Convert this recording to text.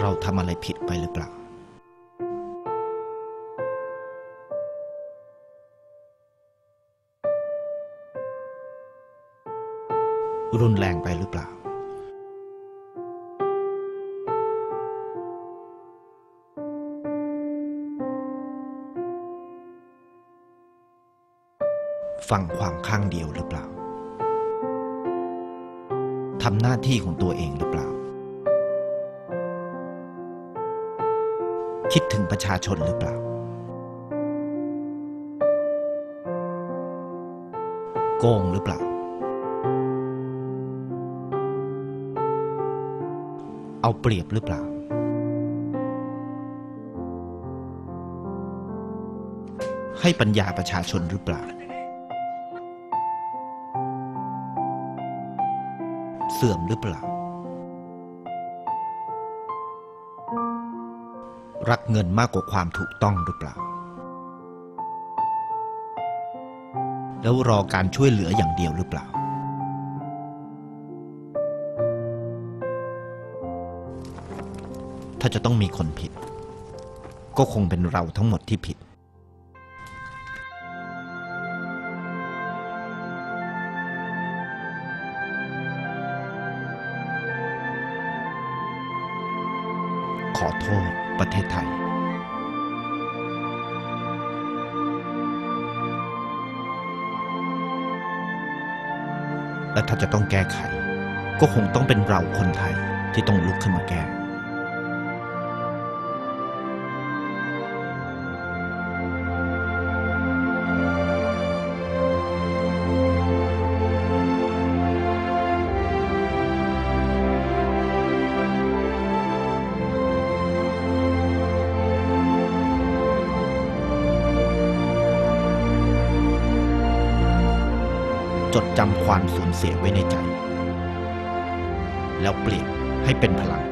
เราทำอะไรผิดไปหรือเปล่ารุนแรงไปหรือเปล่า ฟังความข้างเดียวหรือเปล่า ทำหน้าที่ของตัวเองหรือเปล่า คิดถึงประชาชนหรือเปล่า โกงหรือเปล่า เอาเปรียบหรือเปล่า ให้ปัญญาประชาชนหรือเปล่า เสื่อมหรือเปล่า รักเงินมากกว่าความถูกต้องหรือเปล่า แล้วรอการช่วยเหลืออย่างเดียวหรือเปล่า ถ้าจะต้องมีคนผิด ก็คงเป็นเราทั้งหมดที่ผิด ขอโทษประเทศไทย และถ้าจะต้องแก้ไข ก็คงต้องเป็นเราคนไทยที่ต้องลุกขึ้นมาแก้ จดจำความสูญเสียไว้ในใจ แล้วเปลี่ยนให้เป็นพลัง